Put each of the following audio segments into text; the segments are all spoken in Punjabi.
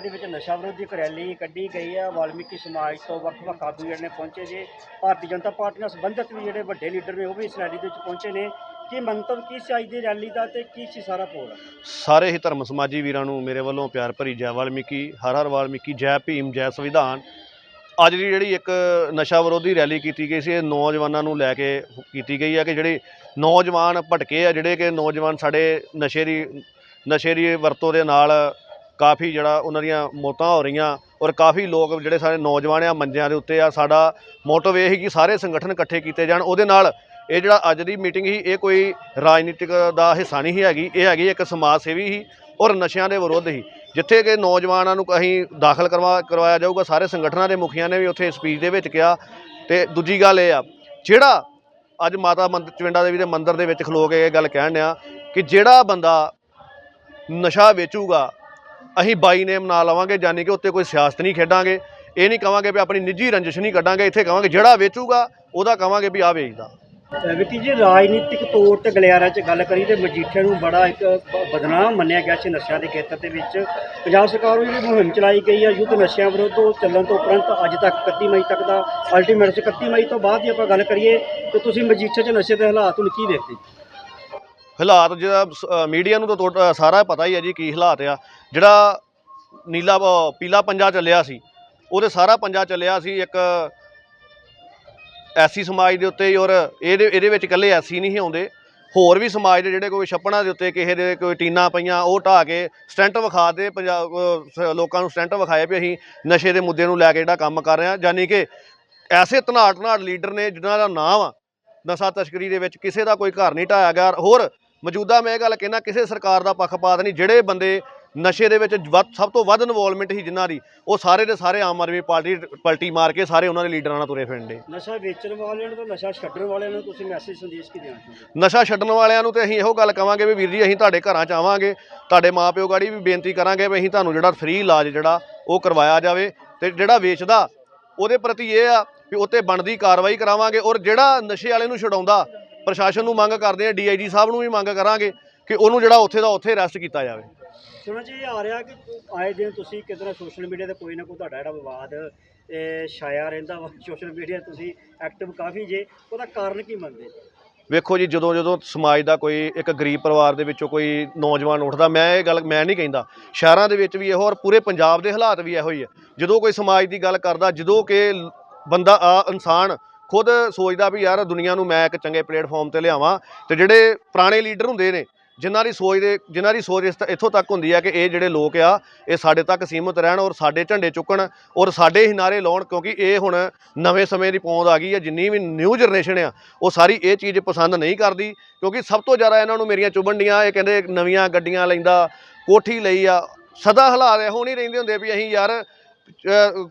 ਦੇ ਵਿੱਚ ਨਸ਼ਾ ਵਿਰੋਧੀ ਇੱਕ ਰੈਲੀ ਕੱਢੀ ਗਈ ਹੈ ਵਾਲਮੀਕੀ ਸਮਾਜ ਤੋਂ ਵੱਖ-ਵੱਖ ਆਗੂ ਜਿਹੜੇ ਨੇ ਪਹੁੰਚੇ ਜੇ। ਭਾਰਤੀ ਜਨਤਾ ਪਾਰਟੀ ਨਾਲ ਸੰਬੰਧਿਤ ਵੀ ਜਿਹੜੇ ਵੱਡੇ ਲੀਡਰ ਨੇ, ਉਹ ਵੀ ਇਸ ਰੈਲੀ ਦੇ ਵਿੱਚ ਪਹੁੰਚੇ ਨੇ। ਕੀ ਮੰਤਵ ਕੀ ਸੀ ਅੱਜ ਦੀ ਰੈਲੀ ਦਾ ਤੇ ਕੀ ਸੀ ਸਾਰਾ ਪ੍ਰੋਗਰਾਮ ਸਾਰੇ ਹੀ ਧਰਮ ਸਮਾਜੀ ਵੀਰਾਂ ਨੂੰ ਮੇਰੇ ਵੱਲੋਂ ਪਿਆਰ ਭਰੀ ਜੈ ਵਾਲਮੀਕੀ, ਹਰ ਹਰ ਵਾਲਮੀਕੀ, ਜੈ ਭੀਮ, ਜੈ ਸੰਵਿਧਾਨ। ਅੱਜ ਦੀ ਜਿਹੜੀ ਇੱਕ ਨਸ਼ਾ ਵਿਰੋਧੀ ਰੈਲੀ ਕੀਤੀ ਗਈ ਸੀ, ਇਹ ਨੌਜਵਾਨਾਂ ਨੂੰ ਲੈ ਕੇ ਕੀਤੀ ਗਈ ਹੈ ਕਿ ਜਿਹੜੇ ਨੌਜਵਾਨ ਭਟਕੇ ਆ, ਜਿਹੜੇ ਕਿ ਨੌਜਵਾਨ ਸਾਡੇ ਨਸ਼ੇ ਦੀ ਨਸ਼ੇ ਦੀ ਵਰਤੋਂ ਦੇ ਨਾਲ ਕਾਫੀ ਜਿਹੜਾ ਉਹਨਾਂ ਦੀਆਂ ਮੌਤਾਂ ਹੋ ਰਹੀਆਂ ਔਰ ਕਾਫੀ ਲੋਕ ਜਿਹੜੇ ਸਾਡੇ ਨੌਜਵਾਨ ਆ ਮੰਜਿਆਂ ਦੇ ਉੱਤੇ ਆ, ਸਾਡਾ ਮੋਟਿਵ ਇਹ ਸੀ ਕਿ ਸਾਰੇ ਸੰਗਠਨ ਇਕੱਠੇ ਕੀਤੇ ਜਾਣ। ਉਹਦੇ ਨਾਲ ਇਹ ਜਿਹੜਾ ਅੱਜ ਦੀ ਮੀਟਿੰਗ ਸੀ, ਇਹ ਕੋਈ ਰਾਜਨੀਤਿਕ ਦਾ ਹਿੱਸਾ ਨਹੀਂ ਹੈਗੀ, ਇਹ ਹੈਗੀ ਇੱਕ ਸਮਾਜ ਸੇਵੀ ਹੀ ਔਰ ਨਸ਼ਿਆਂ ਦੇ ਵਿਰੁੱਧ ਹੀ ਜਿੱਥੇ ਕਿ ਨੌਜਵਾਨਾਂ ਨੂੰ ਅਸੀਂ ਦਾਖਲ ਕਰਵਾ ਕਰਵਾਇਆ ਜਾਊਗਾ, ਸਾਰੇ ਸੰਗਠਨਾਂ ਦੇ ਮੁਖੀਆਂ ਨੇ ਵੀ ਉੱਥੇ ਸਪੀਚ ਦੇ ਵਿੱਚ ਕਿਹਾ। ਤੇ ਦੂਜੀ ਗੱਲ ਇਹ ਆ, ਜਿਹੜਾ ਅੱਜ ਮਾਤਾ ਮੰਦਰ ਚਵਿੰਡਾ ਦੇਵੀ ਦੇ ਮੰਦਿਰ ਦੇ ਵਿੱਚ ਖਲੋ ਕੇ ਇਹ ਗੱਲ ਕਹਿਣ ਡਿਆ ਕਿ ਜਿਹੜਾ ਬੰਦਾ ਨਸ਼ਾ ਵੇਚੂਗਾ, ਅਸੀਂ ਬਾਈ ਨੇਮ ਨਾ ਲਵਾਂਗੇ ਜਾਨੀ ਕਿ ਉੱਤੇ ਕੋਈ ਸਿਆਸਤ ਨਹੀਂ ਖੇਡਾਂਗੇ। ਇਹ ਨਹੀਂ ਕਵਾਂਗੇ ਵੀ ਆਪਣੀ ਨਿੱਜੀ ਰੰਜਿਸ਼ ਨਹੀਂ ਕੱਢਾਂਗੇ, ਇੱਥੇ ਕਵਾਂਗੇ ਜਿਹੜਾ ਵੇਚੂਗਾ, ਉਹਦਾ ਕਵਾਂਗੇ ਵੀ ਆ ਵੇਚਦਾ। ਵਿੱਕੀ ਜੀ, ਰਾਜਨੀਤਿਕ ਤੌਰ ਤੇ ਗਲਿਆਰਾ 'ਚ ਗੱਲ ਕਰੀ ਤੇ ਮਜੀਠੇ ਨੂੰ ਬੜਾ ਇੱਕ ਬਦਨਾਮ ਮੰਨਿਆ ਗਿਆ ਸੀ ਨਸ਼ਿਆਂ ਦੇ ਖੇਤਰ ਦੇ ਵਿੱਚ। ਪੰਜਾਬ ਸਰਕਾਰ ਵੱਲੋਂ ਜਿਹੜੀ ਮੁਹਿੰਮ ਚਲਾਈ ਗਈ ਹੈ ਯੁੱਧ ਨਸ਼ਿਆਂ ਵਿਰੁੱਧ ਉਹ ਚੱਲਣ ਤੋਂ ਉਪਰੰਤ ਅੱਜ ਤੱਕ 31 ਮਈ ਤੱਕ ਦਾ ਅਲਟੀਮੇਟ ਸੀ 31 ਮਈ ਤੋਂ ਬਾਅਦ ਦੀ ਆਪਾਂ ਗੱਲ ਕਰੀਏ ਤੇ ਤੁਸੀਂ ਮਜੀਠੇ 'ਚ ਨਸ਼ੇ ਦੇ ਹਾਲਾਤ ਨੂੰ ਕੀ ਦੇਖਦੇ? ਹਾਲਾਤ ਜਿਹੜਾ ਮੀਡੀਆ ਨੂੰ ਤਾਂ ਟੋਟ- ਸਾਰਾ ਪਤਾ ਹੀ ਹੈ ਜੀ ਕੀ ਹਾਲਾਤ ਆ। ਜਿਹੜਾ ਨੀਲਾ ਪੀਲਾ ਪੰਜਾ ਚੱਲਿਆ ਸੀ, ਉਹਦੇ ਸਾਰਾ ਪੰਜਾ ਚੱਲਿਆ ਸੀ, ਇੱਕ ਐਸੀ ਸਮਾਜ ਦੇ ਉੱਤੇ ਔਰ ਇਹਦੇ ਇਹਦੇ ਵਿੱਚ ਇਕੱਲੇ ਐਸੀ ਨਹੀਂ ਆਉਂਦੇ। ਹੋਰ ਵੀ ਸਮਾਜ ਦੇ ਜਿਹੜੇ ਕੋਈ ਛੱਪੜਾਂ ਦੇ ਉੱਤੇ ਕਿਸੇ ਦੇ ਕੋਈ ਟੀਨਾਂ ਪਈਆਂ, ਉਹ ਢਾਹ ਕੇ ਸਟੈਂਟ ਵਿਖਾ ਦੇ, ਪੰਜਾਬ ਸ- ਲੋਕਾਂ ਨੂੰ ਸਟੈਂਟ ਵਿਖਾਏ ਵੀ ਅਸੀਂ ਨਸ਼ੇ ਦੇ ਮੁੱਦੇ ਨੂੰ ਲੈ ਕੇ ਜਿਹੜਾ ਕੰਮ ਕਰ ਰਹੇ ਹਾਂ। ਯਾਨੀ ਕਿ ਐਸੇ ਧਨਾੜ ਧਨਾੜ ਲੀਡਰ ਨੇ ਜਿਨ੍ਹਾਂ ਦਾ ਨਾਮ ਆ, ਨਸ਼ਾ ਤਸਕਰੀ ਦੇ ਵਿੱਚ ਕਿਸੇ ਦਾ ਕੋਈ ਘਰ ਨਹੀਂ ਢਾਇਆ ਗਿਆ। ਹੋਰ ਮੌਜੂਦਾ ਮੈਂ ਇਹ ਗੱਲ ਕਹਿਣਾ, ਕਿਸੇ ਸਰਕਾਰ ਦਾ ਪੱਖਪਾਤ ਨਹੀਂ, ਜਿਹੜੇ ਬੰਦੇ ਨਸ਼ੇ ਦੇ ਵਿੱਚ ਵੱਧ ਸਭ ਤੋਂ ਵੱਧ ਇਨਵੋਲਵਮੈਂਟ ਸੀ ਜਿਨ੍ਹਾਂ ਦੀ ਉਹ ਸਾਰੇ ਦੇ ਸਾਰੇ ਆਮ ਆਦਮੀ ਪਾਰਟੀ ਪਲਟੀ ਮਾਰ ਕੇ ਸਾਰੇ ਉਹਨਾਂ ਦੇ ਲੀਡਰਾਂ ਨਾਲ ਤੁਰੇ ਫਿਰਦੇ ਨਸ਼ਾ ਵੇਚਣ ਵਾਲਿਆਂ ਨੂੰ ਤੇ ਨਸ਼ਾ ਛੱਡਣ ਵਾਲਿਆਂ ਨੂੰ ਤੁਸੀਂ ਮੈਸੇਜ ਸੰਦੇਸ਼ ਕੀ ਦੇਣਾ ਚਾਹੁੰਦੇ? ਨਸ਼ਾ ਛੱਡਣ ਵਾਲਿਆਂ ਨੂੰ ਤੇ ਅਸੀਂ ਇਹੋ ਗੱਲ ਕਵਾਂਗੇ ਵੀ ਵੀਰ ਜੀ ਅਸੀਂ ਤੁਹਾਡੇ ਘਰਾਂ ਚ ਆਵਾਂਗੇ ਤੁਹਾਡੇ ਮਾਪਿਓ ਗਾੜੀ ਵੀ ਬੇਨਤੀ ਕਰਾਂਗੇ ਵੀ ਅਸੀਂ ਤੁਹਾਨੂੰ ਜਿਹੜਾ ਫ੍ਰੀ ਇਲਾਜ ਜਿਹੜਾ ਉਹ ਕਰਵਾਇਆ ਜਾਵੇ ਤੇ ਜਿਹੜਾ ਵੇਚਦਾ ਉਹਦੇ ਪ੍ਰਤੀ ਇਹ ਆ ਵੀ ਉੱਤੇ ਬਣਦੀ ਕਾਰਵਾਈ ਕਰਾਵਾਂਗੇ ਔਰ ਜਿਹੜਾ ਨਸ਼ੇ ਵਾਲੇ ਨੂੰ ਛਡਾਉਂਦਾ ਪ੍ਰਸ਼ਾਸਨ ਨੂੰ ਮੰਗ ਕਰਦੇ ਆ ਡੀਆਈਜੀ ਸਾਹਿਬ ਨੂੰ ਵੀ ਮੰਗ ਕਰਾਂਗੇ ਕਿ ਉਹਨੂੰ ਜਿਹੜਾ ਉੱਥੇ ਦਾ ਉੱਥੇ ਅਰੈਸਟ ਕੀਤਾ ਜਾਵੇ ਸੁਣੋ 'ਚ ਇਹ ਆ ਰਿਹਾ ਕਿ ਆਏ ਦਿਨ ਤੁਸੀਂ ਕਿਤੇ ਸੋਸ਼ਲ ਮੀਡੀਆ ਤੇ ਕੋਈ ਨਾ ਕੋਈ ਤੁਹਾਡਾ ਜਿਹੜਾ ਵਿਵਾਦ, ਇਹ ਛਾਇਆ ਰਹਿੰਦਾ ਵਾ ਸੋਸ਼ਲ ਮੀਡੀਆ ਤੁਸੀਂ ਐਕਟਿਵ ਕਾਫੀ ਜੇ, ਉਹਦਾ ਕਾਰਨ ਕੀ ਮੰਨਦੇ ਵੇਖੋ ਜੀ, ਜਦੋਂ ਜਦੋਂ ਸਮਾਜ ਦਾ ਕੋਈ ਇੱਕ ਗਰੀਬ ਪਰਿਵਾਰ ਦੇ ਵਿੱਚੋਂ ਕੋਈ ਨੌਜਵਾਨ ਉੱਠਦਾ, ਮੈਂ ਇਹ ਗੱਲ ਮੈਂ ਨਹੀਂ ਕਹਿੰਦਾ, ਸ਼ਹਿਰਾਂ ਦੇ ਵਿੱਚ ਵੀ ਇਹੋ ਔਰ ਪੂਰੇ ਪੰਜਾਬ ਦੇ ਹਾਲਾਤ ਵੀ ਇਹੋ ਹੀ ਹੈ ਜਦੋਂ ਕੋਈ ਸਮਾਜ ਦੀ ਗੱਲ ਕਰਦਾ, ਜਦੋਂ ਕਿ ਬੰਦਾ, ਆ ਇਨਸਾਨ ਖੁਦ ਸੋਚਦਾ ਵੀ ਯਾਰ ਦੁਨੀਆ ਨੂੰ ਮੈਂ ਇੱਕ ਚੰਗੇ ਪਲੇਟਫਾਰਮ ਤੇ ਲਿਆਵਾਂ ਤੇ ਜਿਹੜੇ ਪੁਰਾਣੇ ਲੀਡਰ ਹੁੰਦੇ ਨੇ ਜਿਨ੍ਹਾਂ ਦੀ ਸੋਚ ਦੇ ਜਿਨ੍ਹਾਂ ਦੀ ਸੋਚ ਇਸ ਤ- ਇੱਥੋਂ ਤੱਕ ਹੁੰਦੀ ਹੈ ਕਿ ਇਹ ਜਿਹੜੇ ਲੋਕ ਆ ਇਹ ਸਾਡੇ ਤੱਕ ਸੀਮਤ ਰਹਿਣ ਔਰ ਸਾਡੇ ਝੰਡੇ ਚੁੱਕਣ ਔਰ ਸਾਡੇ ਹੀ ਨਾਰੇ ਲਾਉਣ ਕਿਉਂਕਿ ਇਹ ਹੁਣ ਨਵੇਂ ਸਮੇਂ ਦੀ ਪੌਂਦ ਆ ਗਈ ਹੈ ਜਿੰਨੀ ਵੀ ਨਿਊ ਜਨਰੇਸ਼ਨ ਆ ਉਹ ਸਾਰੀ ਇਹ ਚੀਜ਼ ਪਸੰਦ ਨਹੀਂ ਕਰਦੀ ਕਿਉਂਕਿ ਸਭ ਤੋਂ ਜ਼ਿਆਦਾ ਇਹਨਾਂ ਨੂੰ ਮੇਰੀਆਂ ਚੁਬੰਡੀਆਂ ਇਹ ਕਹਿੰਦੇ ਨਵੀਆਂ ਗੱਡੀਆਂ ਲੈਂਦਾ ਕੋਠੀ ਲਈ ਆ ਸਦਾ ਹਾਲਾਤ ਇਹੋ ਨਹੀਂ ਰਹਿੰਦੇ ਹੁੰਦੇ ਵੀ ਅਸੀਂ ਯਾਰ ਅਹ,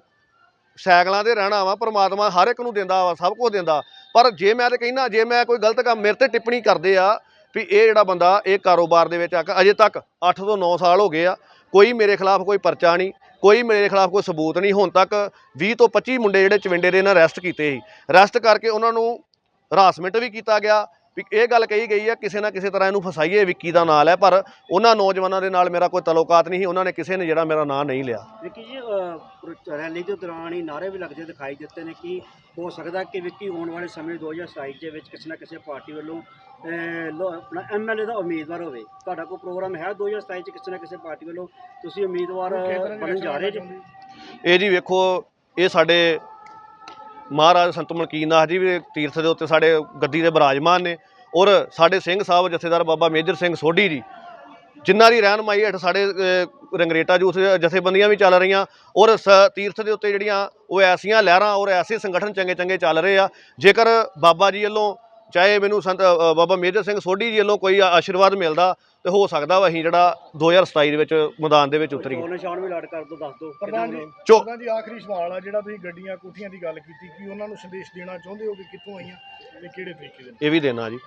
ਸਾਈਕਲਾਂ ਤੇ ਰਹਿਣਾ ਵਾ ਪ੍ਰਮਾਤਮਾ ਹਰ ਇੱਕ ਨੂੰ ਦਿੰਦਾ ਵਾ ਸਭ ਕੁਝ ਦਿੰਦਾ ਪਰ ਜੇ ਮੈਂ ਤੇ ਕਹਿੰਦਾ ਜੇ ਮੈਂ ਕੋਈ ਗਲਤ ਕੰਮ ਮੇਰੇ ਤੇ ਟਿੱਪਣੀ ਕਰਦੇ ਆ ਵੀ ਇਹ ਜਿਹੜਾ ਬੰਦਾ, ਇਹ ਕਾਰੋਬਾਰ ਦੇ ਵਿੱਚ ਆ ਅਜੇ ਤੱਕ 8 ਤੋਂ 9 ਸਾਲ ਹੋ ਗਏ ਆ, ਕੋਈ ਮੇਰੇ ਖਿਲਾਫ ਕੋਈ ਪਰਚਾ ਨਹੀਂ, ਕੋਈ ਮੇਰੇ ਖਿਲਾਫ ਕੋਈ ਸਬੂਤ ਨਹੀਂ। ਹੁਣ ਤੱਕ 20 ਤੋਂ 25 ਮੁੰਡੇ ਜਿਹੜੇ ਚਵਿੰਡੇ ਦੇ ਇਹਨਾਂ ਅਰੈਸਟ ਕੀਤੇ ਸੀ। ਅਰੈਸਟ ਕਰਕੇ ਉਹਨਾਂ ਨੂੰ ਹਰਾਸਮੈਂਟ ਵੀ ਕੀਤਾ ਗਿਆ ਵੀ ਇਹ ਗੱਲ ਕਹੀ ਗਈ ਆ ਕਿਸੇ ਨਾ ਕਿਸੇ ਤਰ੍ਹਾਂ ਇਹਨੂੰ ਫਸਾਈਏ ਵਿੱਕੀ ਦਾ ਨਾਂ ਹੈ ਪਰ ਉਹਨਾਂ ਨੌਜਵਾਨਾਂ ਦੇ ਨਾਲ ਮੇਰਾ ਕੋਈ ਤਲੋਕਾਤ ਨਹੀਂ ਸੀ ਉਹਨਾਂ ਨੇ ਕਿਸੇ ਨੇ ਜਿਹੜਾ ਮੇਰਾ ਨਾਂ ਨਹੀਂ ਲਿਆ। ਵਿੱਕੀ ਜੀ ਅਹ, ਰੈਲੀ ਦੇ ਦੌਰਾਨ ਹੀ ਨਾਰੇ ਵੀ ਲੱਗਦੇ ਦਿਖਾਈ ਦਿੱਤੇ ਨੇ ਕਿ ਹੋ ਸਕਦਾ ਕਿ ਵਿੱਕੀ ਆਉਣ ਵਾਲੇ ਸਮੇਂ 2027 ਦੇ ਵਿੱਚ ਕਿਸੇ ਨਾ ਕਿਸੇ ਪਾਰਟੀ ਵੱਲੋਂ ਅਹ, ਲੋ- ਆਪਣਾ ਐਮਐਲਏ ਦਾ ਉਮੀਦਵਾਰ ਹੋਵੇ। ਤੁਹਾਡਾ ਕੋਈ ਪ੍ਰੋਗਰਾਮ ਹੈ 2027 ਚ ਕਿਸੇ ਨਾ ਕਿਸੇ ਪਾਰਟੀ ਵੱਲੋਂ? ਤੁਸੀਂ ਉਮੀਦਵਾਰ ਬਣਨ ਜਾ ਰਹੇ ਜੀ? ਇਹ ਜੀ ਵੇਖੋ ਇਹ ਸਾਡੇ ਮਹਾਰਾਜ ਸੰਤ ਮਲਕੀਨ ਨਾਥ ਜੀ ਵੀ ਤੀਰਥ ਦੇ ਉੱਤੇ ਸਾਡੇ ਗੱਦੀ ਦੇ ਬਿਰਾਜਮਾਨ ਨੇ। ਔਰ ਸਾਡੇ ਸਿੰਘ ਸਾਹਿਬ ਜਥੇਦਾਰ ਬਾਬਾ ਮੇਜਰ ਸਿੰਘ ਸੋਢੀ ਜੀ, ਜਿਨ੍ਹਾਂ ਦੀ ਰਹਿਨਮਾਈ ਹੇਠ ਸਾਡੇ ਰੰਗਰੇਟਾ ਜੂਥ ਜਥੇਬੰਦੀਆਂ ਵੀ ਚੱਲ ਰਹੀਆਂ ਔਰ ਸ- ਤੀਰਥ ਦੇ ਉੱਤੇ ਜਿਹੜੀਆਂ ਉਹ ਐਸੀਆਂ ਲਹਿਰਾਂ ਔਰ ਐਸੇ ਸੰਗਠਨ ਚੰਗੇ ਚੰਗੇ ਚੱਲ ਰਹੇ ਆ, ਜੇਕਰ ਬਾਬਾ ਜੀ ਵੱਲੋਂ ਚਾਹੇ ਮੈਨੂੰ ਸੰਤ ਬਾਬਾ ਮੇਜਰ ਸਿੰਘ ਸੋਢੀ ਜੀ ਵੱਲੋਂ ਕੋਈ ਆਸ਼ੀਰਵਾਦ ਮਿਲਦਾ ਤੇ ਹੋ ਸਕਦਾ ਵਾ ਅਸੀਂ ਜਿਹੜਾ 2027 ਦੇ ਵਿੱਚ ਮੈਦਾਨ ਦੇ ਵਿੱਚ ਉਤਰੀਏ। ਚੋਣ ਨਿਸ਼ਾਨ ਵੀ ਲੜ ਕਰ ਦੋ ਦੱਸ ਦਿਓ ਪ੍ਰਧਾਨ ਜੀ ਕਿਹੜਾ ਚੋ ਪ੍ਰਧਾਨ ਜੀ ਆਖਰੀ ਸਵਾਲ ਆ ਜਿਹੜਾ ਤੁਸੀਂ ਗੱਡੀਆਂ ਕੋਠੀਆਂ ਦੀ ਗੱਲ ਕੀਤੀ ਕਿ ਉਹਨਾਂ ਨੂੰ ਸੰਦੇਸ਼ ਦੇਣਾ ਚਾਹੁੰਦੇ ਹੋ ਕਿ ਕਿੱਥੋਂ ਆਈਆਂ ਤੇ ਕਿਹੜੇ ਤਰੀਕੇ ਦੇ ਨਾਲ? ਇਹ ਵੀ ਦੇਣਾ ਜੀ।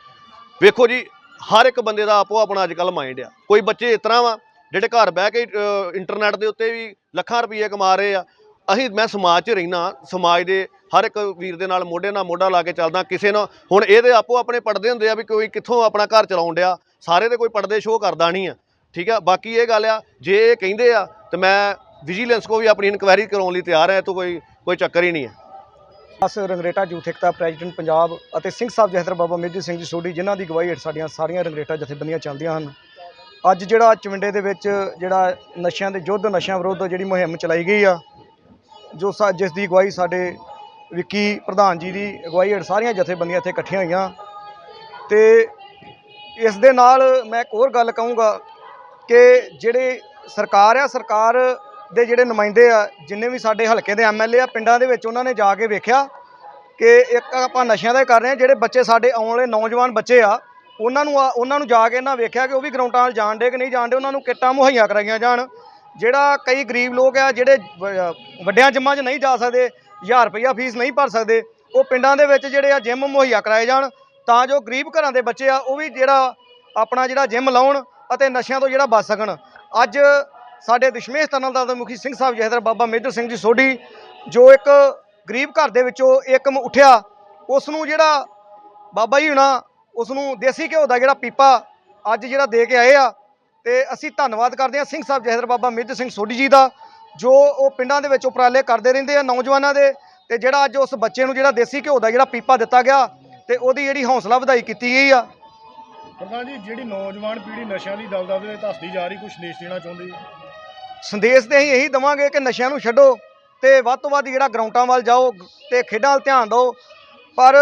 ਵੇਖੋ ਜੀ ਹਰ ਇੱਕ ਬੰਦੇ ਦਾ ਆਪੋ ਆਪਣਾ ਅੱਜ ਕੱਲ ਮਾਈਂਡ ਆ। ਕੋਈ ਬੱਚੇ ਇਸ ਤਰ੍ਹਾਂ ਵਾ ਜਿਹੜੇ ਘਰ ਬਹਿ ਕੇ ਇੰਟਰਨੈਟ ਦੇ ਉੱਤੇ ਵੀ ਲੱਖਾਂ ਰੁਪਏ ਕਮਾ ਰਹੇ ਆ। ਅਸੀਂ ਮੈਂ ਸਮਾਜ 'ਚ ਰਹਿਣਾ ਸਮਾਜ ਦੇ ਹਰ ਇੱਕ ਵੀਰ ਦੇ ਨਾਲ ਮੋਢੇ ਨਾਲ ਮੋਢਾ ਲਾ ਕੇ ਚੱਲਦਾ। ਕਿਸੇ ਨਾਲ ਹੁਣ ਇਹਦੇ ਆਪੋ ਆਪਣੇ ਪੜਦੇ ਹੁੰਦੇ ਆ ਵੀ ਕੋਈ ਕਿੱਥੋਂ ਆਪਣਾ ਘਰ ਚਲਾਉਣ ਡਿਆ। ਸਾਰੇ ਦੇ ਕੋਈ ਪੜਦੇ ਸ਼ੋਅ ਕਰਦਾ ਨਹੀਂ ਆ, ਠੀਕ ਆ? ਬਾਕੀ ਇਹ ਗੱਲ ਆ, ਜੇ ਇਹ ਕਹਿੰਦੇ ਆ, ਤੇ ਮੈਂ ਵਿਜੀਲੈਂਸ ਕੋ ਵੀ ਆਪਣੀ ਇਨਕੁਆਇਰੀ ਕਰਾਉਣ ਲਈ ਤਿਆਰ ਹੈ ਇਹ ਤੋਂ ਕੋਈ ਕੋਈ ਚੱਕਰ ਹੀ ਨਹੀਂ ਹੈ ਅਸ ਰੰਗਰੇਟਾ ਯੂਥ ਏਕਤਾ, ਪ੍ਰੈਜ਼ੀਡੈਂਟ ਪੰਜਾਬ ਅਤੇ ਸਿੰਘ ਸਾਹਿਬ ਜਹਦਰ ਬਾਬਾ ਮੇਜਰ ਸਿੰਘ ਜੀ ਸੋਢੀ, ਜਿਨ੍ਹਾਂ ਦੀ ਗਵਾਹੀ ਹੇਠ ਸਾਡੀਆਂ, ਸਾਰੀਆਂ ਰੰਗਰੇਟਾ ਜਥੇਬੰਦੀਆਂ ਚੱਲਦੀਆਂ ਹਨ। ਅੱਜ ਜਿਹੜਾ ਚਵਿੰਡੇ ਦੇ ਵਿੱਚ ਜਿਹੜਾ ਨਸ਼ਿਆਂ ਦੇ, ਯੁੱਧ ਨਸ਼ਿਆਂ ਵਿਰੁੱਧ ਜਿਹੜੀ ਮੁਹਿੰਮ ਚਲਾਈ ਗਈ ਆ, ਜੋ ਸਾ, ਜਿਸ ਦੀ ਅਗਵਾਈ ਸਾਡੇ ਵਿੱਕੀ ਪ੍ਰਧਾਨ ਜੀ ਦੀ ਅਗਵਾਈ ਹੇਠ ਸਾਰੀਆਂ ਜਥੇਬੰਦੀਆਂ ਇੱਥੇ ਇਕੱਠੀਆਂ ਹੋਈਆਂ, ਤੇ ਇਸ ਦੇ ਨਾਲ ਮੈਂ ਇੱਕ ਹੋਰ ਗੱਲ ਕਹੂੰਗਾ ਕਿ ਜਿਹੜੇ ਸਰਕਾਰ ਆ, ਸਰਕਾਰ ਦੇ ਜਿਹੜੇ ਨੁਮਾਇੰਦੇ ਆ, ਜਿੰਨੇ ਵੀ ਸਾਡੇ ਹਲਕੇ ਦੇ ਐਮਐਲਏ ਆ, ਪਿੰਡਾਂ ਦੇ ਵਿੱਚ ਉਹਨਾਂ ਨੇ ਜਾ ਕੇ ਵੇਖਿਆ ਕਿ ਇੱਕ ਆਪਾਂ ਨਸ਼ਿਆਂ ਦਾ ਕਰ ਰਹੇ ਆ ਜਿਹੜੇ ਬੱਚੇ ਸਾਡੇ ਆਉਣ ਵਾਲੇ ਨੌਜਵਾਨ ਬੱਚੇ ਆ, ਉਹਨਾਂ ਨੂੰ ਆ- ਉਹਨਾਂ ਨੂੰ ਜਾ ਕੇ ਇਹਨਾਂ ਵੇਖਿਆ ਕਿ ਉਹ ਵੀ ਗਰਾਊਂਡਾਂ 'ਚ ਜਾਣ ਡੇ ਕਿ ਨਹੀਂ ਜਾਣ ਡੇ ਉਹਨਾਂ ਨੂੰ ਕਿੱਟਾਂ ਮੁਹੱਈਆ ਕਰਾਈਆਂ ਜਾਣ। ਜਿਹੜਾ ਕਈ ਗਰੀਬ ਲੋਕ ਆ, ਜਿਹੜੇ ਵ- ਵੱਡਿਆਂ ਜਿੰਮਾਂ 'ਚ ਨਹੀਂ ਜਾ ਸਕਦੇ 1000 ਰੁਪਈਆ ਫੀਸ ਨਹੀਂ ਭਰ ਸਕਦੇ, ਉਹ ਪਿੰਡਾਂ ਦੇ ਵਿੱਚ ਜਿਹੜੇ ਆ ਜਿਮ ਮੁਹੱਈਆ ਕਰਾਏ ਜਾਣ। ਤਾਂ ਜੋ ਗਰੀਬ ਘਰਾਂ ਦੇ ਬੱਚੇ ਆ, ਉਹ ਵੀ ਜਿਹੜਾ ਆਪਣਾ ਜਿਹੜਾ ਜਿਮ ਲਾਉਣ ਅਤੇ ਨਸ਼ਿਆਂ ਤੋਂ ਜਿਹੜਾ ਬਚ ਸਕਣ। ਅੱਜ ਸਾਡੇ ਦਸ਼ਮੇਸ਼ ਤਨਲ ਦਾ ਮੁਖੀ ਸਿੰਘ ਸਾਹਿਬ ਜਹਦਰ ਬਾਬਾ ਮੇਜਰ ਸਿੰਘ ਜੀ ਸੋਢੀ, ਜੋ ਇੱਕ ਗਰੀਬ ਘਰ ਦੇ ਵਿੱਚੋਂ ਇੱਕਮ ਉੱਠਿਆ ਉਸ ਨੂੰ ਜਿਹੜਾ ਬਾਬਾ ਜੀ ਹੁਣਾ ਉਸ ਨੂੰ ਦੇਸੀ ਘਿਓ ਦਾ ਜਿਹੜਾ ਪੀਪਾ ਅੱਜ ਜਿਹੜਾ ਦੇ ਕੇ ਆਏ ਆ, ਤੇ ਅਸੀਂ ਧੰਨਵਾਦ ਕਰਦੇ ਹਾਂ ਸਿੰਘ ਸਾਹਿਬ ਜਹਦਰ ਬਾਬਾ ਮੇਜਰ ਸਿੰਘ ਸੋਢੀ ਜੀ ਦਾ, ਜੋ ਉਹ ਪਿੰਡਾਂ ਦੇ ਵਿੱਚ ਉਪਰਾਲੇ ਕਰਦੇ ਰਹਿੰਦੇ ਆ ਨੌਜਵਾਨਾਂ ਦੇ, ਤੇ ਜਿਹੜਾ ਅੱਜ ਉਸ ਬੱਚੇ ਨੂੰ ਜਿਹੜਾ ਦੇਸੀ ਘਿਓ ਦਾ ਜਿਹੜਾ ਪੀਪਾ ਦਿੱਤਾ ਗਿਆ ਤੇ ਉਹਦੀ ਜਿਹੜੀ ਹੌਸਲਾ ਵਧਾਈ ਕੀਤੀ ਗਈ ਆ। ਪ੍ਰਧਾਨ ਜੀ ਜਿਹੜੀ ਨੌਜਵਾਨ ਪੀੜ੍ਹੀ ਨਸ਼ਿਆਂ ਦੀ ਦਲਦਲ ਦੇ ਧੱਸਦੀ ਜਾ ਰਹੀ ਕੁਝ ਸੰਦੇਸ਼ ਦੇਣਾ ਚਾਹੁੰਦੇ ਹੋ ਸੰਦੇਸ਼ ਤੇ ਅਸੀਂ ਇਹੀ ਦਵਾਂਗੇ ਕਿ ਨਸ਼ਿਆਂ ਨੂੰ ਛੱਡੋ ਤੇ ਵੱਧ ਤੋਂ ਵੱਧ ਜਿਹੜਾ ਗਰਾਊਂਡਾਂ ਵੱਲ ਜਾਓ ਤੇ ਖੇਡਾਂ ਵੱਲ ਧਿਆਨ ਦਿਓ। ਪਰ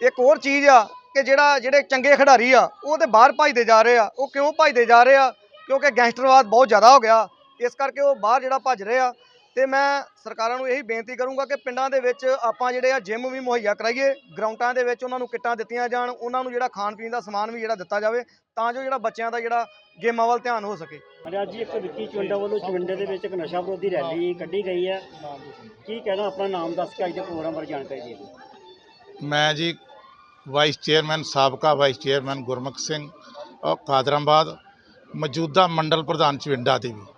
ਇੱਕ ਹੋਰ ਚੀਜ਼ ਆ ਕਿ ਜਿਹੜਾ ਜਿਹੜੇ ਚੰਗੇ ਖਿਡਾਰੀ ਆ ਉਹ ਤੇ ਬਾਹਰ ਭੱਜਦੇ ਜਾ ਰਹੇ ਆ। ਉਹ ਕਿਉਂ ਭੱਜਦੇ ਜਾ ਰਹੇ ਆ? ਕਿਉਂਕਿ ਗੈਂਗਸਟਰਵਾਦ ਬਹੁਤ ਜ਼ਿਆਦਾ ਹੋ ਗਿਆ। ਇਸ ਕਰਕੇ ਉਹ ਬਾਹਰ ਜਿਹੜਾ ਭੱਜ ਰਹੇ ਆ ਤੇ ਮੈਂ ਸਰਕਾਰਾਂ ਨੂੰ ਇਹੀ ਬੇਨਤੀ ਕਰੂੰਗਾ ਕਿ ਪਿੰਡਾਂ ਦੇ ਵਿੱਚ ਆਪਾਂ ਜਿਹੜੇ ਆ ਜਿਮ ਵੀ ਮੁਹੱਈਆ ਕਰਾਈਏ ਗਰਾਊਂਡਾਂ ਦੇ ਵਿੱਚ ਉਹਨਾਂ ਨੂੰ ਕਿੱਟਾਂ ਦਿੱਤੀਆਂ ਜਾਣ ਉਹਨਾਂ ਨੂੰ ਜਿਹੜਾ ਖਾਣ ਪੀਣ ਦਾ ਸਮਾਨ ਵੀ ਜਿਹੜਾ ਦਿੱਤਾ ਜਾਵੇ ਤਾਂ ਜੋ ਜਿਹੜਾ ਬੱਚਿਆਂ ਦਾ ਜਿਹੜਾ ਗੇਮਾਂ ਵੱਲ ਧਿਆਨ ਹੋ ਸਕੇ। ਅੱਜ ਇੱਕ ਵਿੱਕੀ ਚਵਿੰਡਾ ਵੱਲੋਂ ਚਵਿੰਡੇ ਦੇ ਵਿੱਚ ਇੱਕ ਨਸ਼ਾ ਵਿਰੋਧੀ ਰੈਲੀ ਕੱਢੀ ਗਈ ਹੈ। ਕੀ ਕਹਿਣਾ ਆਪਣਾ ਨਾਮ ਦੱਸ ਕੇ ਅੱਜ ਦੇ ਪ੍ਰੋਗਰਾਮ ਬਾਰੇ ਜਾਣਕਾਰੀ ਦੇ ਦਿਓ। ਮੈਂ ਜੀ ਵਾਈਸ ਚੇਅਰਮੈਨ ਸਾਬਕਾ ਵਾਈਸ ਚੇਅਰਮੈਨ ਗੁਰਮੁਖ ਸਿੰਘ ਅ, ਕਾਦਰਾਬਾਦ ਮੌਜੂਦਾ ਮੰਡਲ ਪ੍ਰਧਾਨ ਚਵਿੰਡਾ ਦੇ ਵੀ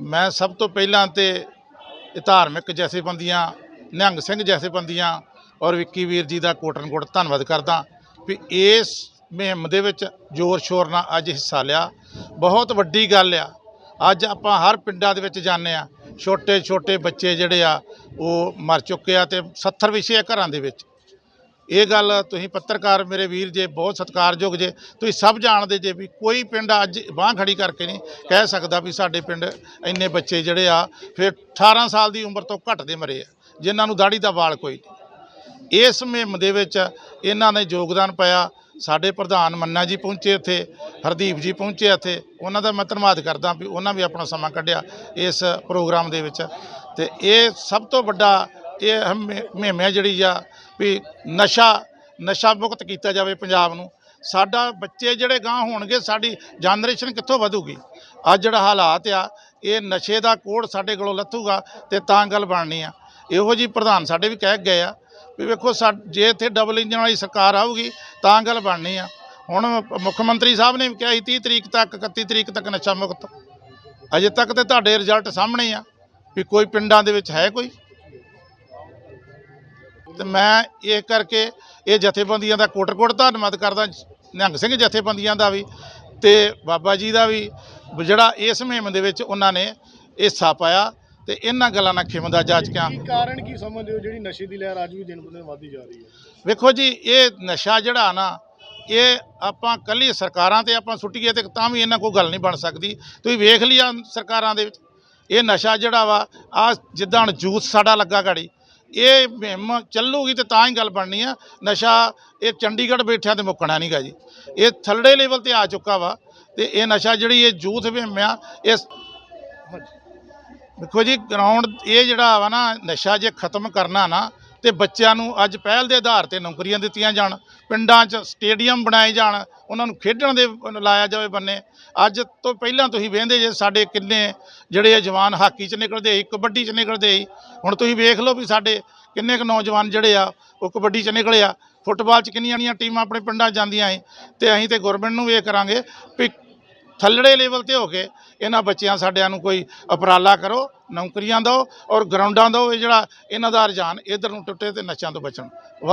ਮੈਂ ਸਭ ਤੋਂ ਪਹਿਲਾਂ ਤੇ ਇਹ ਧਾਰਮਿਕ ਜਥੇਬੰਦੀਆਂ, ਨਿਹੰਗ ਸਿੰਘ ਜਥੇਬੰਦੀਆਂ ਔਰ ਵਿੱਕੀ ਵੀਰ ਜੀ ਦਾ ਕੋਟਨ ਕੋਟ ਧੰਨਵਾਦ ਕਰਦਾ ਵੀ ਇਸ ਮੁਹਿੰਮ ਦੇ ਵਿੱਚ ਜ਼ੋਰ ਸ਼ੋਰ ਨਾਲ ਅੱਜ ਹਿੱਸਾ ਲਿਆ। ਬਹੁਤ ਵੱਡੀ ਗੱਲ ਆ। ਅੱਜ ਆਪਾਂ ਹਰ ਪਿੰਡਾਂ ਦੇ ਵਿੱਚ ਜਾਂਦੇ ਆ ਛੋਟੇ ਛੋਟੇ ਬੱਚੇ ਜਿਹੜੇ ਆ, ਉਹ ਮਰ ਚੁੱਕੇ ਆ ਤੇ 70 ਵਿਸ਼ੇ ਆ ਘਰਾਂ ਦੇ ਵਿੱਚ। ਇਹ ਗੱਲ ਤੁਸੀਂ ਪੱਤਰਕਾਰ ਮੇਰੇ ਵੀਰ ਜੇ ਬਹੁਤ ਸਤਿਕਾਰਯੋਗ ਜੇ, ਤੁਸੀਂ ਸਭ ਜਾਣਦੇ ਜੇ ਵੀ ਕੋਈ ਪਿੰਡ ਅੱਜ ਬਾਹ ਖੜੀ ਕਰਕੇ ਨਹੀਂ ਕਹਿ ਸਕਦਾ ਵੀ ਸਾਡੇ ਪਿੰਡ ਇੰਨੇ ਬੱਚੇ ਜਿਹੜੇ ਆ, ਫਿਰ 18 ਸਾਲ ਦੀ ਉਮਰ ਤੋਂ ਘੱਟ ਦੇ ਮਰੇ ਆ, ਜਿਨ੍ਹਾਂ ਨੂੰ ਦਾੜੀ ਦਾ ਵਾਲ ਕੋਈ ਇਸ ਮੁਹਿੰਮ ਦੇ ਵਿੱਚ ਇਹਨਾਂ ਨੇ ਯੋਗਦਾਨ ਪਾਇਆ, ਸਾਡੇ ਪ੍ਰਧਾਨ ਮੰਨਾ ਜੀ ਪਹੁੰਚੇ ਇੱਥੇ, ਹਰਦੀਪ ਜੀ ਪਹੁੰਚੇ ਇੱਥੇ, ਉਹਨਾਂ ਦਾ ਮੈਂ ਧੰਨਵਾਦ ਕਰਦਾ ਵੀ ਉਹਨਾਂ ਵੀ ਆਪਣਾ ਸਮਾਂ ਕੱਢਿਆ ਇਸ ਪ੍ਰੋਗਰਾਮ ਦੇ ਵਿੱਚ। ਤੇ ਇਹ ਸਭ ਤੋਂ ਵੱਡਾ ਇਹ ਹਮ- ਮੁਹਿੰਮ ਜਿਹੜੀ ਆ, ਵੀ ਨਸ਼ਾ ਨਸ਼ਾ ਮੁਕਤ ਕੀਤਾ ਜਾਵੇ ਪੰਜਾਬ ਨੂੰ। ਸਾਡਾ ਬੱਚੇ ਜਿਹੜੇ ਗਾਂ ਹੋਣਗੇ, ਸਾਡੀ ਜਨਰੇਸ਼ਨ ਕਿੱਥੋਂ ਵਧੂਗੀ? ਅੱਜ ਜਿਹੜਾ ਹਾਲਾਤ ਆ, ਇਹ ਨਸ਼ੇ ਦਾ ਕੋੜ ਸਾਡੇ ਕੋਲੋਂ ਲੱਥੂਗਾ ਤੇ ਤਾਂ ਗੱਲ ਬਣਨੀ ਆ। ਇਹੋ ਜੀ ਪ੍ਰਧਾਨ ਸਾਡੇ ਵੀ ਕਹਿ ਗਏ ਆ, ਵੀ ਵੇਖੋ ਸਾ, ਜੇ ਇੱਥੇ ਡਬਲ ਇੰਜਨ ਵਾਲੀ ਸਰਕਾਰ ਆਊਗੀ, ਤਾਂ ਗੱਲ ਬਣਨੀ ਆ। ਹੁਣ ਮੁੱਖ ਮੰਤਰੀ ਸਾਹਿਬ ਨੇ ਵੀ ਕਿਹਾ ਸੀ 30 ਤਰੀਕ ਤੱਕ 31 ਤਰੀਕ ਤੱਕ ਨਸ਼ਾ ਮੁਕਤ। ਅਜੇ ਤੱਕ ਤੇ ਤੁਹਾਡੇ ਰਿਜ਼ਲਟ ਸਾਹਮਣੇ ਆ, ਵੀ ਕੋਈ ਪਿੰਡਾਂ ਦੇ ਵਿੱਚ ਹੈ ਕੋਈ? ਤੇ ਮੈਂ ਇਹ ਕਰਕੇ ਇਹ ਜਥੇਬੰਦੀਆਂ ਦਾ ਕੋਟ-ਕੋਟ ਧੰਨਵਾਦ ਕਰਦਾ ਨਿਹੰਗ ਸਿੰਘ ਜਥੇਬੰਦੀਆਂ ਦਾ ਵੀ ਤੇ ਬਾਬਾ ਜੀ ਦਾ ਵੀ ਜਿਹੜਾ ਇਸ ਮੁਹਿੰਮ ਦੇ ਵਿੱਚ ਉਹਨਾਂ ਨੇ ਹਿੱਸਾ ਪਾਇਆ ਤੇ ਇਹਨਾਂ ਗੱਲਾਂ ਨਾਲ ਖਿਮਦਾ ਜਾਚਕਿਆਂ ਕੀ ਕਾਰਨ ਕੀ ਸਮਝਦੇ ਹੋ ਜਿਹੜੀ ਨਸ਼ੇ ਦੀ ਲਹਿਰ ਅੱਜ ਵੀ ਦਿਨ ਬ ਦਿਨ ਵੱਧਦੀ ਜਾ ਰਹੀ ਹੈ? ਵੇਖੋ ਜੀ ਇਹ ਨਸ਼ਾ ਜਿਹੜਾ ਨਾ ਇਹ ਆਪਾਂ ਕੱਲੀ ਸਰਕਾਰਾਂ ਤੇ ਆਪਾਂ ਸੁੱਟੀਏ ਤੇ ਤਾਂ ਵੀ ਇਹਨਾਂ ਕੋਈ ਗੱਲ ਨਹੀਂ ਬਣ ਸਕਦੀ। ਤੁਸੀਂ ਵੇਖ ਲਿਆ ਸਰਕਾਰਾਂ ਦੇ ਵਿੱਚ ਇਹ ਨਸ਼ਾ ਜਿਹੜਾ ਵਾ ਆ ਜਿੱਦਾਂ ਜੂਸ ਸਾਡਾ ਲੱਗਾ ਗਾੜੀ ਇਹ ਮੁਹਿੰਮ ਚੱਲੂਗੀ ਤੇ ਤਾਂ ਹੀ ਗੱਲ ਬਣਨੀ ਆ। ਨਸ਼ਾ ਇਹ ਚੰਡੀਗੜ੍ਹ ਬੈਠਿਆਂ ਤੇ ਮੁੱਕਣਾ ਨਹੀਂਗਾ ਜੀ। ਇਹ ਥੱਲੜੇ ਲੈਵਲ ਤੇ ਆ ਚੁੱਕਾ ਵਾ ਤੇ ਇਹ ਨਸ਼ਾ ਜਿਹੜੀ ਇਹ ਯੂਥ ਮੁਹਿੰਮ ਆ, ਇਸ ਦੇਖੋ ਜੀ ਗਰਾਊਂਡ ਇਹ ਜਿਹੜਾ ਵਾ ਨਾ, ਨਸ਼ਾ ਜੇ ਖਤਮ ਕਰਨਾ ਨਾ ਤੇ ਬੱਚਿਆਂ ਨੂੰ ਅੱਜ ਪਹਿਲ ਦੇ ਆਧਾਰ ਤੇ ਨੌਕਰੀਆਂ ਦਿੱਤੀਆਂ ਜਾਣ, ਪਿੰਡਾਂ 'ਚ ਸਟੇਡੀਅਮ ਬਣਾਏ ਜਾਣ, ਉਹਨਾਂ ਨੂੰ ਖੇਡਣ ਦੇ ਲਾਇਆ ਜਾਵੇ ਬੰਨੇ। ਅੱਜ ਤੋਂ ਪਹਿਲਾਂ ਤੁਸੀਂ ਵੇਖਦੇ ਜੇ ਸਾਡੇ ਕਿੰਨੇ ਜਿਹੜੇ ਆ ਜਵਾਨ ਹਾਕੀ 'ਚ ਨਿਕਲਦੇ ਸੀ, ਕਬੱਡੀ 'ਚ ਨਿਕਲਦੇ ਸੀ, ਹੁਣ ਤੁਸੀਂ ਵੇਖ ਲਓ ਵੀ ਸਾਡੇ ਕਿੰਨੇ ਕੁ ਨੌਜਵਾਨ ਜਿਹੜੇ ਆ, ਉਹ ਕਬੱਡੀ 'ਚ ਨਿਕਲੇ ਆ। ਫੁੱਟਬਾਲ 'ਚ ਕਿੰਨੀਆਂ ਕਿੰਨੀਆਂ ਟੀਮਾਂ ਆਪਣੇ ਪਿੰਡਾਂ 'ਚ ਜਾਂਦੀਆਂ ਸੀ ਤੇ ਅਸੀਂ ਤੇ ਗਵਰਨਮੈਂਟ ਨੂੰ ਵੀ ਇਹ ਕਰਾਂਗੇ ਵੀ ਥੱਲੜੇ ਲੈਵਲ ਤੇ ਹੋ ਕੇ ਇਹਨਾਂ ਬੱਚਿਆਂ ਸਾਡਿਆਂ ਨੂੰ ਕੋਈ ਉਪਰਾਲਾ ਕਰੋ, ਨੌਕਰੀਆਂ ਦਿਓ ਔਰ ਗਰਾਊਂਡਾਂ ਦਿਓ, ਇਹ ਜਿਹੜਾ ਇਹਨਾਂ ਦਾ ਰੁਝਾਨ ਇਧਰ ਨੂੰ ਟੁੱਟੇ ਤੇ ਨਸ਼ਿਆਂ ਤੋਂ ਬਚਣ। ਵਾਹ